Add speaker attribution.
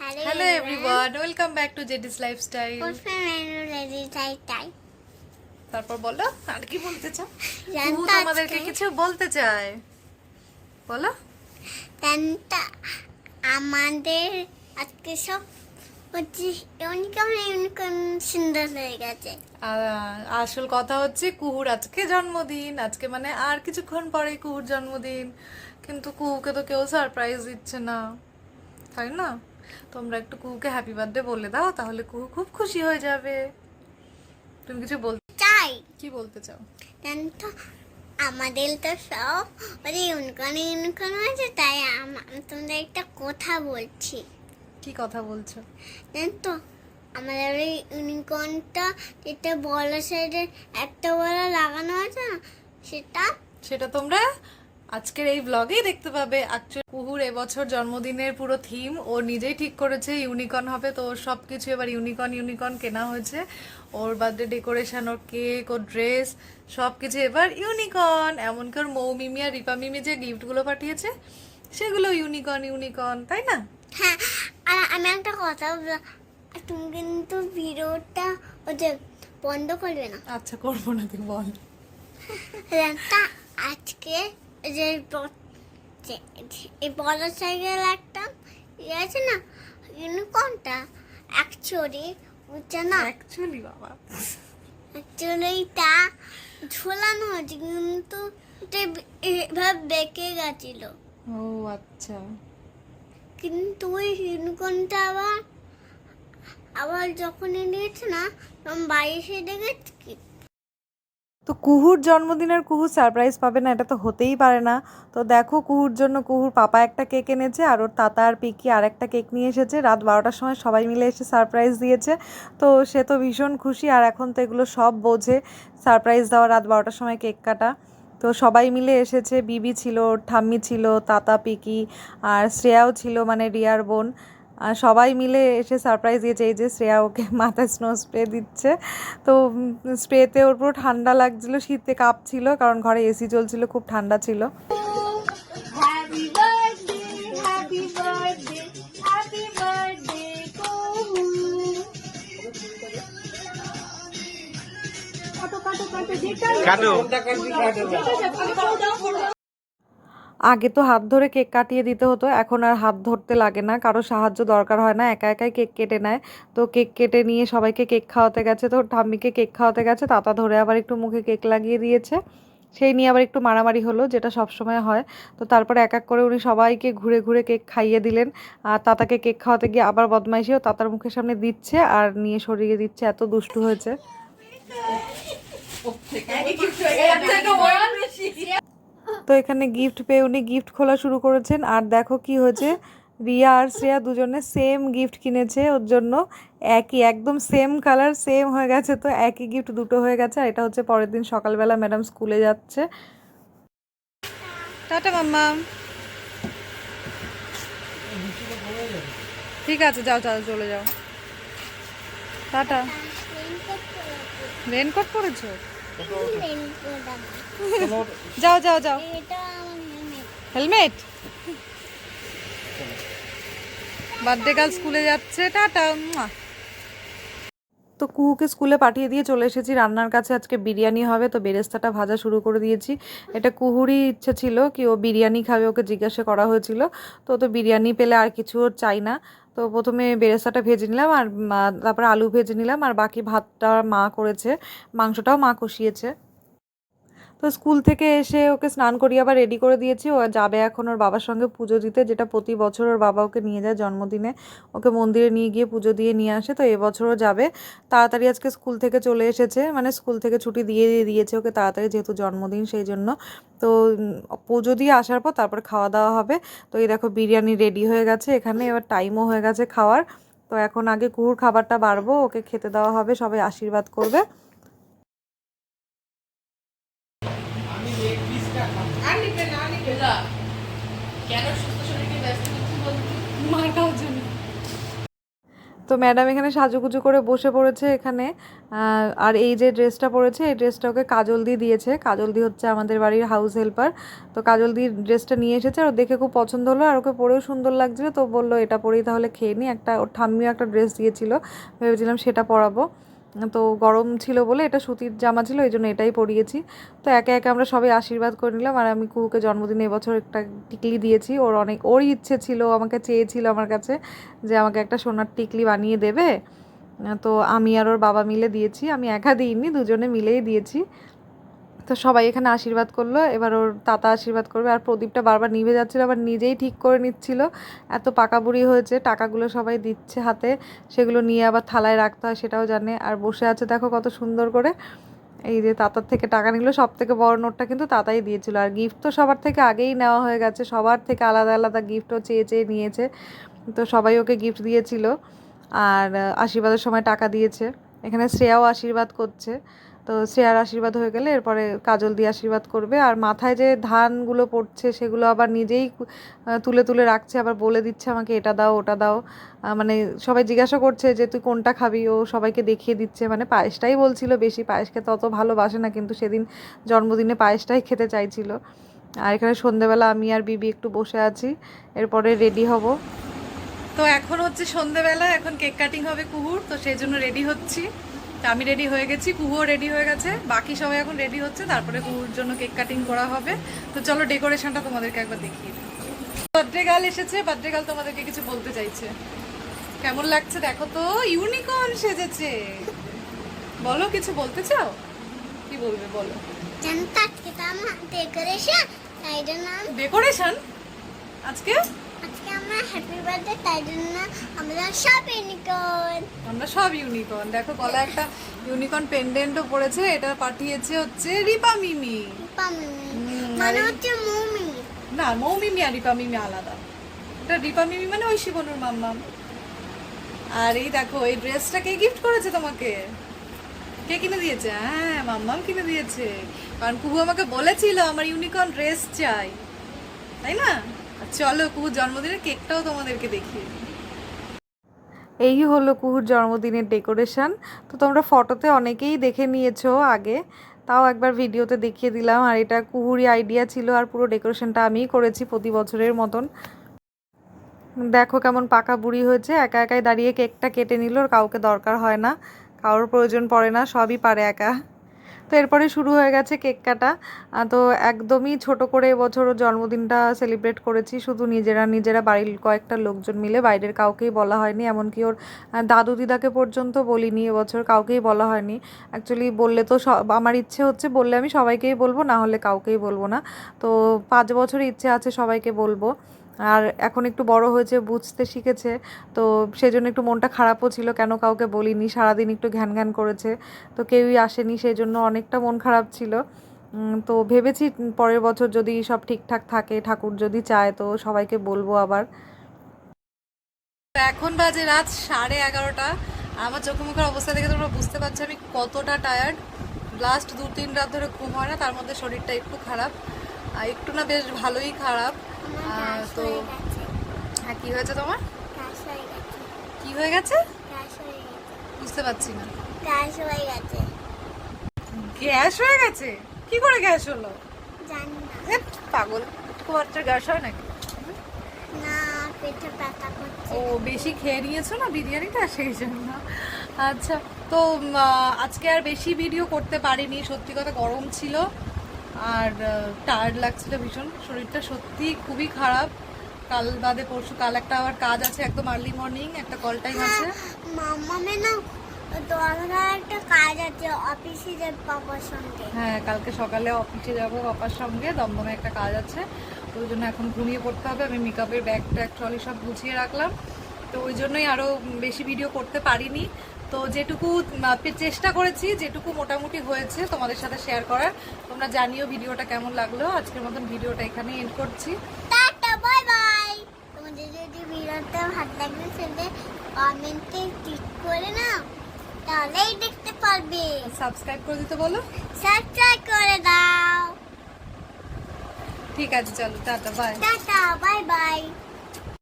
Speaker 1: Hello everyone welcome back to জেডিস lifestyle তারপর বলো আর কি বলতে চাও? কুহু তোমাদেরকে কিছু বলতে চায়। বলো।
Speaker 2: আমাদের আজকে সব
Speaker 1: আসল কথা হচ্ছে কুহুর আজকে জন্মদিন। আজকে মানে আর কিছুক্ষণ পরে কুহুর জন্মদিন। কিন্তু কুহুকে তো কেউ সারপ্রাইজ দিচ্ছে না। তাই না? তোমরা একটু কুহুকে হ্যাপি বার্থডে বলে দাও তাহলে কুহু খুব খুশি হয়ে যাবে। তুমি কিছু বল
Speaker 2: চাই।
Speaker 1: কি বলতে চাও?
Speaker 2: তো আমাদের তো সব ওই ইউনিকর্ন ইউনিকর্ন হয়েছে তাই আম- তোমাদের একটা কথা বলছি।
Speaker 1: কি কথা বলছো?
Speaker 2: জান তো আমাদের ওই ইউনিকর্নটা যেটা বড় সাইডে একটা বড় লাগানো আছে না সেটা
Speaker 1: সেটা তোমরা আজকের এই ব্লগেই দেখতে পাবে অ্যাকচুয়ালি কুহুর এবছর জন্মদিনের পুরো থিম ও নিজেই ঠিক করেছে ইউনিকর্ন হবে। তো ওর সব কিছু এবার ইউনিকর্ন ইউনিকর্ন কেনা হয়েছে। ওর বার্থডে ডেকোরেশন ওর কেক ওর ড্রেস সব কিছু এবার ইউনিকর্ন এমনকি ওর মৌ মিমি আর রিপা মিমি যে গিফটগুলো পাঠিয়েছে সেগুলো ইউনিকর্ন ইউনিকর্ন তাই না?
Speaker 2: হ্যাঁ আর আমি একটা কথা তুমি কিন্তু ভিডিওটা ওই যে বন্ধ করবে না?
Speaker 1: আচ্ছা করব না তুই বল।
Speaker 2: আজকে যে এই বড় সাইকেল একটা ইয়ে আছে না ইউনিকর্নটা অ্যাকচুয়ালি বুঝছে না?
Speaker 1: অ্যাকচুয়ালি বাবা।
Speaker 2: অ্যাকচুয়ালি তা ঝোলানো হয়েছে কিন্তু এভাবে বেঁকে গেছিল।
Speaker 1: ও আচ্ছা।
Speaker 2: কিন্তু ওই ইউনিকর্নটা আবার আবার যখন এনেছে না তখন বাইরে এসে দেখেছি
Speaker 1: তো কুহুর জন্মদিনের কুহু সারপ্রাইজ পাবে না, এটা তো হতেই পারে না। তো দেখো কুহুর জন্য কুহুর পাপা একটা কেক এনেছে, আর ওর তাতা আর পিকি আর একটা কেক নিয়ে এসেছে। রাত বারোটার সময় সবাই মিলে এসে সারপ্রাইজ দিয়েছে। তো সে তো ভীষণ খুশি, আর এখন তো এগুলো সব বোঝে। সারপ্রাইজ দেওয়া রাত বারোটার সময় কেক কাটা। তো সবাই মিলে এসেছে, বিবি ছিল, ঠাম্মি ছিল, তাতা, পিকি আর শ্রেয়াও ছিল মানে রিয়ার বোন। সবাই মিলে এসে সারপ্রাইজ দিয়েছে এই যে শ্রেয়া ওকে মাথায় স্নো স্প্রে দিচ্ছে তো স্প্রেতে ওর পুরো ঠান্ডা লাগছিল শীতে কাঁপছিল কারণ ঘরে এসি চলছিল খুব ঠান্ডা ছিল
Speaker 2: happy birthday happy birthday happy birthday Kuhu
Speaker 3: কাটো
Speaker 1: আগে তো হাত ধরে কেক কাটিয়ে দিতে হতো, এখন আর হাত ধরতে লাগে না, কারও সাহায্য দরকার হয় না, একা একাই কেক কেটে নেয়। তো কেক কেটে নিয়ে সবাইকে কেক খাওয়াতে গেছে, তো ঠাম্মিকে কেক খাওয়াতে গেছে, তাতা ধরে আবার একটু মুখে কেক লাগিয়ে দিয়েছে। সেই নিয়ে আবার একটু মারামারি হলো, যেটা সব সময় হয়। তো তারপরে এক এক করে উনি সবাইকে ঘুরে ঘুরে কেক খাইয়ে দিলেন। আর তাতাকে কেক খাওয়াতে গিয়ে আবার বদমাইশিও তাতার মুখের সামনে দিচ্ছে আর নিয়ে সরিয়ে দিচ্ছে, এত দুষ্টু হয়েছে। তো এখানে গিফট পেয়ে উনি গিফট খোলা শুরু করেছেন। আর দেখো কি হয়েছে রিয়া আর শ্রেয়া দুজনে সেম গিফট কিনেছে ওর জন্য একই একদম সেম কালার সেম হয়ে গেছে তো একই গিফট দুটো হয়ে গেছে। আর এটা হচ্ছে পরের দিন সকালবেলা ম্যাডাম স্কুলে যাচ্ছে। Tata mamma. ঠিক আছে যাও যাও চলে যাও। টাটা। রেনকোট পরেছো? যাও যাও যাও।
Speaker 2: হেলমেট
Speaker 1: বার্থডে গার্ল স্কুলে যাচ্ছে টাটা। তো কুহুকে স্কুলে পাঠিয়ে দিয়ে চলে এসেছি রান্নার কাছে। আজকে বিরিয়ানি হবে তো বেরেস্তাটা ভাজা শুরু করে দিয়েছি। এটা কুহুরই ইচ্ছে ছিল কি ও বিরিয়ানি খাবে ওকে জিজ্ঞাসা করা হয়েছিল। তো তো বিরিয়ানি পেলে আর কিছু ওর চাই না। তো প্রথমে বেরেস্তাটা ভেজে নিলাম আর তারপরে আলু ভেজে নিলাম আর বাকি ভাতটা মা করেছে, মাংসটাও মা কষিয়েছে। তো স্কুল থেকে এসে ওকে স্নান করিয়ে আবার রেডি করে দিয়েছি। ও যাবে এখন ওর বাবার সঙ্গে পুজো দিতে, যেটা প্রতি বছর ওর বাবা ওকে নিয়ে যায় জন্মদিনে। ওকে মন্দিরে নিয়ে গিয়ে পুজো দিয়ে নিয়ে আসে, তো এবছরও যাবে। তাড়াতাড়ি আজকে স্কুল থেকে চলে এসেছে মানে স্কুল থেকে ছুটি দিয়ে দিয়েছে ওকে তাড়াতাড়ি যেহেতু জন্মদিন সেই জন্য। তো পুজো দিয়ে আসার পর তারপর খাওয়া দাওয়া হবে। তো এই দেখো বিরিয়ানি রেডি হয়ে গেছে এখানে, এবার টাইমও হয়ে গেছে খাওয়ার। তো এখন আগে কুহুর খাবারটা বাড়বো, ওকে খেতে দেওয়া হবে, সবাই আশীর্বাদ করবে। ম্যাডাম এখানে সাজুগুজু করে বসে পড়েছে এখানে। আর এই যে ড্রেসটা পরেছে, এই ড্রেসটা ওকে কাজল দিয়ে দিয়েছে। কাজল দি হচ্ছে আমাদের বাড়ির হাউস হেল্পার তো কাজল দি ড্রেসটা নিয়ে এসেছে আর দেখে খুব পছন্দ হলো। আর ওকে পরেও সুন্দর লাগছিল। তো বলল, এটা পরেই তাহলে খেয়ে নি। একটা, ওর ঠাম্মিও একটা ড্রেস দিয়েছিলো। ভেবেছিলাম সেটা পরাবো। তো গরম ছিল বলে এটা সুতির জামা ছিল, এই জন্য এটাই পরিয়েছি। তো একে একে আমরা সবাই আশীর্বাদ করে নিলাম আর আমি কুকুকে জন্মদিনে এবছর একটা টিকলি দিয়েছি। ওর অনেক, ওর ইচ্ছে ছিল, আমাকে চেয়েছিল আমার কাছে যে আমাকে একটা সোনার টিকলি বানিয়ে দেবে। তো আমি আর ওর বাবা মিলে দিয়েছি, আমি একা দিইনি, দুজনে মিলেই দিয়েছি। তো সবাই এখানে আশীর্বাদ করল, এবার ওর তাতা আশীর্বাদ করবে। আর প্রদীপটা বারবার নিভে যাচ্ছিল, আবার নিজেই ঠিক করে নিচ্ছিল। এত পাকা বুড়ি হয়েছে, টাকাগুলো সবাই দিচ্ছে হাতে, সেগুলো নিয়ে আবার থালায় রাখতে হয়, সেটাও জানে। আর বসে আছে, দেখো কত সুন্দর করে। এই যে তাতার থেকে টাকা নিল, সব থেকে বড় নোটটা কিন্তু তাতাই দিয়েছিল। আর গিফট তো সবার থেকে আগেই নেওয়া হয়ে গেছে, সবার থেকে আলাদা আলাদা গিফটও চেয়ে চেয়ে নিয়েছে। তো সবাই ওকে গিফট দিয়েছিল, আর আশীর্বাদের সময় টাকা দিয়েছে। এখানে শ্রেয়াও আশীর্বাদ করছে। তো শ্রেয়ার আশীর্বাদ হয়ে গেলে এরপরে কাজল দিয়ে আশীর্বাদ করবে। আর মাথায় যে ধানগুলো পড়ছে সেগুলো আবার নিজেই তুলে তুলে রাখছে, আবার বলে দিচ্ছে আমাকে, এটা দাও, ওটা দাও। মানে সবাই জিজ্ঞাসা করছে যে, তুই কোনটা খাবি? ও সবাইকে দেখিয়ে দিচ্ছে। মানে পায়েসটাই বলছিল বেশি পায়েস খেতে অত ভালোবাসে না, কিন্তু সেদিন জন্মদিনে পায়েসটাই খেতে চাইছিল। আর এখানে সন্ধেবেলা আমি আর বিবি একটু বসে আছি, এরপরে রেডি হব। তো এখন হচ্ছে সন্ধেবেলা, এখন কেক কাটিং হবে কুহুর, তো সেই জন্য রেডি হচ্ছি। তো আমি রেডি হয়ে গেছি কুহুও রেডি হয়ে গেছে বাকি সবাই এখন রেডি হচ্ছে তারপরে কুহুর জন্য কেক কাটিং করা হবে। তো চলো ডেকোরেশনটা তোমাদেরকে একবার দেখিয়ে দিই। বার্থডে গার্ল এসেছে বার্থডে গার্ল তোমাদেরকে কিছু বলতে চাইছে। কেমন লাগছে দেখো তো ইউনিকর্ন সেজেছে। বলো কিছু বলতে চাও? কি বলবে বলো।
Speaker 2: ডেকোরেশন
Speaker 1: ডেকোরেশন আজকে?
Speaker 2: আজকে আমার হ্যাপি বার্থডে তাই জন্য আমরা সব ইউনিকর্ন
Speaker 1: আমরা সব ইউনিকর্ন দেখো গলা একটা ইউনিকর্ন পেন্ডেন্টও পড়েছে এটা পাঠিয়েছে হচ্ছে রিপা মিমি।
Speaker 2: পামিমি
Speaker 1: হুম,
Speaker 2: মানে হচ্ছে মুমি
Speaker 1: না আর রিপা মিমি আলাদা। এটা রিপা মিমি মানে ওই শিবনুর মাম্মাম আর এই দেখো এই ড্রেসটা কে গিফট করেছে তোমাকে? কে কিনে দিয়েছে? হ্যাঁ মাম্মাম কিনে দিয়েছে। কারণ কুহু আমাকে বলেছিল আমার ইউনিকর্ন ড্রেস চাই। তাই না? চলো, কুহুর জন্মদিনের কেকটাও তোমাদেরকে দেখিয়ে এই হলো কুহুর জন্মদিনের ডেকোরেশন। তো তোমরা ফটোতে অনেকেই দেখে নিয়েছো আগে, তাও একবার ভিডিওতে দেখিয়ে দিলাম। আর এটা কুহুরই আইডিয়া ছিল, আর পুরো ডেকোরেশনটা আমিই করেছি প্রতি বছরের মতন। দেখো কেমন পাকা বুড়ি হয়েছে, একা একাই দাঁড়িয়ে কেকটা কেটে নিল কাউকে দরকার হয় না, কারোর প্রয়োজন পড়ে না, সবই পারে একা। তো এরপরে শুরু হয়ে গেছে কেক কাটা। তো একদমই ছোট করে এবছর জন্মদিনটা সেলিব্রেট করেছি। শুধু নিজেরা নিজেরা বাড়ির কয়েকটা লোকজন মিলে, বাইরের কাউকেই বলা হয়নি। এমনকি ওর দাদু দিদাকে পর্যন্ত বলিনি, এবছর কাউকেই বলা হয়নি। অ্যাকচুয়ালি বললে তো সব, আমার ইচ্ছে হচ্ছে বললে আমি সবাইকেই বলব, না হলে কাউকেই বলব না। তো পাঁচ বছর ইচ্ছে আছে সবাইকে বলব। আর এখন একটু বড় হয়েছে, বুঝতে শিখেছে। তো সেজন্য একটু মনটা খারাপও ছিল, কেন কাউকে বলিনি, সারাদিন একটু ঘ্যান ঘ্যান করেছে। তো কেউই আসেনি সেই জন্য অনেকটা মন খারাপ ছিল। তো ভেবেছি পরের বছর যদি সব ঠিকঠাক থাকে, ঠাকুর যদি চায়, তো সবাইকে বলব আবার। এখন বাজে রাত সাড়ে এগারোটা। আমার চোখে মুখের অবস্থা দেখে তোমরা বুঝতে পারছ আমি কতটা টায়ার্ড লাস্ট দু তিন রাত ধরে ঘুম হয় না, তার মধ্যে শরীরটা একটু খারাপ। একটু না বেশ ভালোই খারাপ। তো
Speaker 2: হ্যাঁ
Speaker 1: কি হয়েছে তোমার? কি হয়ে গেছে? বুঝতে পারছি না।
Speaker 2: গ্যাস হয়ে গেছে।
Speaker 1: গ্যাস হয়ে গেছে? কি করে গ্যাস হলো?
Speaker 2: জানি না।
Speaker 1: পাগল। একটু বাচ্চার গ্যাস হয় নাকি?
Speaker 2: না পেটে ব্যথা করছে।
Speaker 1: ও বেশি খেয়ে নিয়েছো না বিরিয়ানিটা? সেই জন্য। আচ্ছা তো আজকে আর বেশি ভিডিও করতে পারিনি। সত্যি কথা গরম ছিল। আর টায়ার্ড লাগছিল ভীষণ। শরীরটা সত্যি খুবই খারাপ। কাল বাদে পরশু কাল একটা আবার কাজ আছে একদম আর্লি মর্নিং একটা কল টাইম আছে।
Speaker 2: মামামে না একটা কাজ আছে অফিসে যাবে বাবার সঙ্গে।
Speaker 1: হ্যাঁ কালকে সকালে অফিসে যাব বাবার সঙ্গে দমদমে একটা কাজ আছে। তো ওই জন্য এখন ঘুমিয়ে পড়তে হবে আমি মেকআপের ব্যাগ ট্যাগ ট্রলি সব গুছিয়ে রাখলাম। তো ওই জন্যই আরও বেশি ভিডিও করতে পারিনি। তো যেটুকু চেষ্টা করেছি যেটুকু মোটামুটি হয়েছে তোমাদের সাথে শেয়ার করার। তোমরা জানিও ভিডিওটা কেমন লাগল। আজকের মতন ভিডিওটা এখানে এন্ড করছি।
Speaker 2: বাই বাই তোমাদের যদি ভিডিওটা ভালো লাগলে সেটা কমেন্টে ক্লিক করে নাও। তাহলেই দেখতে পারবে।
Speaker 1: সাবস্ক্রাইব করে দিতে বলো।
Speaker 2: সাবস্ক্রাইব করে দাও।
Speaker 1: ঠিক আছে চলো tata bye
Speaker 2: tata bye bye